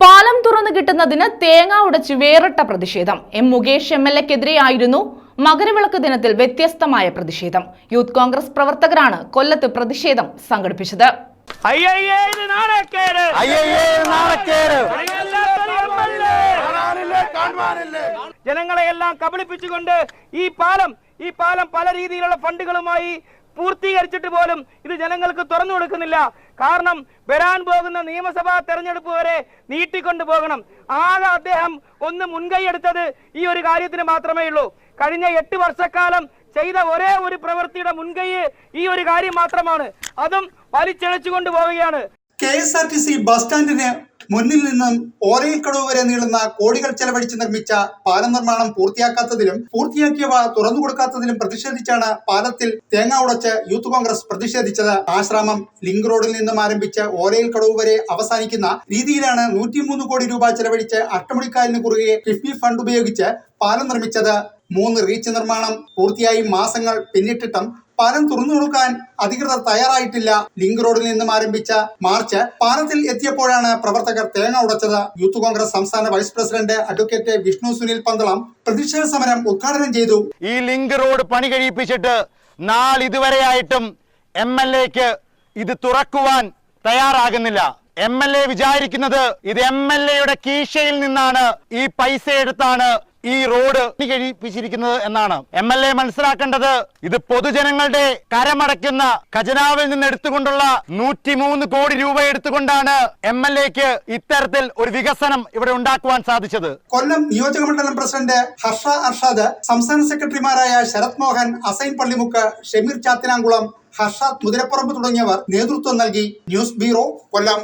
പാലം തുറന്നു കിട്ടുന്നതിന് തേങ്ങ ഉടച്ച് വേറിട്ട പ്രതിഷേധം. എം മുകേഷ് എം എൽ എക്കെതിരെയായിരുന്നു മകരവിളക്ക് ദിനത്തിൽ വ്യത്യസ്തമായ പ്രതിഷേധം. യൂത്ത് കോൺഗ്രസ് പ്രവർത്തകരാണ് കൊല്ലത്ത് പ്രതിഷേധം സംഘടിപ്പിച്ചത്. ജനങ്ങളെല്ലാം ജനങ്ങളെയെല്ലാം കബളിപ്പിച്ചുകൊണ്ട് ഈ പാലം ഈ പാലം പല രീതിയിലുള്ള ഫണ്ടുകളുമായി പൂർത്തീകരിച്ചിട്ട് പോലും ഇത് ജനങ്ങൾക്ക് തുറന്നു കൊടുക്കുന്നില്ല. കാരണം വരാൻ പോകുന്ന നിയമസഭാ തെരഞ്ഞെടുപ്പ് വരെ നീട്ടിക്കൊണ്ടു പോകണം. ആകെ അദ്ദേഹം ഒന്ന് മുൻകൈയെടുത്തത് ഈ ഒരു കാര്യത്തിന് മാത്രമേ ഉള്ളൂ. കഴിഞ്ഞ എട്ട് വർഷക്കാലം ചെയ്ത ഒരേ ഒരു പ്രവൃത്തിയുടെ മുൻകൈ ഈ ഒരു കാര്യം മാത്രമാണ്. അതും വലിച്ചെഴിച്ചു കൊണ്ടുപോവുകയാണ് K S R T C bus സ്റ്റാൻഡിന് മുന്നിൽ നിന്നും ഓരയിൽക്കടവ് വരെ നീളുന്ന കോടികൾ ചെലവഴിച്ച് നിർമ്മിച്ച പാലം നിർമ്മാണം പൂർത്തിയാക്കാത്തതിലും പൂർത്തിയാക്കിയവ തുറന്നു കൊടുക്കാത്തതിലും പ്രതിഷേധിച്ചാണ് പാലത്തിൽ തേങ്ങ ഉടച്ച് യൂത്ത് കോൺഗ്രസ് പ്രതിഷേധിച്ചത്. ആശ്രാമം ലിങ്ക് റോഡിൽ നിന്നും ആരംഭിച്ച് കടവ് വരെ അവസാനിക്കുന്ന രീതിയിലാണ് നൂറ്റിമൂന്ന് കോടി രൂപ ചെലവഴിച്ച് അട്ടമുടിക്കാലിന് കുറുകെ കിഫ്ബി ഫണ്ട് ഉപയോഗിച്ച് പാലം നിർമ്മിച്ചത്. മൂന്ന് റീച്ച് നിർമ്മാണം പൂർത്തിയായി മാസങ്ങൾ പിന്നിട്ടിട്ടും പാലം തുറന്നു കൊടുക്കാൻ അധികൃതർ തയ്യാറായിട്ടില്ല. ലിങ്ക് റോഡിൽ നിന്നും ആരംഭിച്ച മാർച്ച് പാലത്തിൽ എത്തിയപ്പോഴാണ് പ്രവർത്തകർ തേങ്ങ ഉടച്ചത്. യൂത്ത് കോൺഗ്രസ് സംസ്ഥാന vice president advocate Vishnu Sunil Pandalam പ്രതിഷേധ സമരം ഉദ്ഘാടനം ചെയ്തു. ഈ ലിങ്ക് റോഡ് പണി കഴിപ്പിച്ചിട്ട് നാളിതുവരെയായിട്ടും എം എൽ എക്ക് ഇത് തുറക്കുവാൻ തയ്യാറാകുന്നില്ല. എം എൽ എ വിചാരിക്കുന്നത് ഇത് എം എൽ എയുടെ കീശയിൽ നിന്നാണ് ഈ പൈസ എടുത്താണ് ഈ റോഡ് കഴിപ്പിച്ചിരിക്കുന്നത് എന്നാണ് എം എൽ എ മനസ്സിലാക്കേണ്ടത്. ഇത് പൊതുജനങ്ങളുടെ കരമടയ്ക്കുന്ന ഖജനാവിൽ നിന്ന് എടുത്തുകൊണ്ടുള്ള നൂറ്റിമൂന്ന് കോടി രൂപ എടുത്തുകൊണ്ടാണ് എം എൽ എക്ക് ഇത്തരത്തിൽ ഒരു വികസനം ഇവിടെ ഉണ്ടാക്കുവാൻ സാധിച്ചത്. കൊല്ലം നിയോജകമണ്ഡലം പ്രസിഡന്റ് ഹർഷ അർഷാദ് സംസ്ഥാന സെക്രട്ടറിമാരായ ശരത് മോഹൻ അസൈൻ പള്ളിമുക്ക് ഷമീർ ചാത്തിനാങ്കുളം ഹർഷാദ് മുതിരപ്പുറമ്പ് തുടങ്ങിയവർ നേതൃത്വം നൽകി. News bureau Kollam.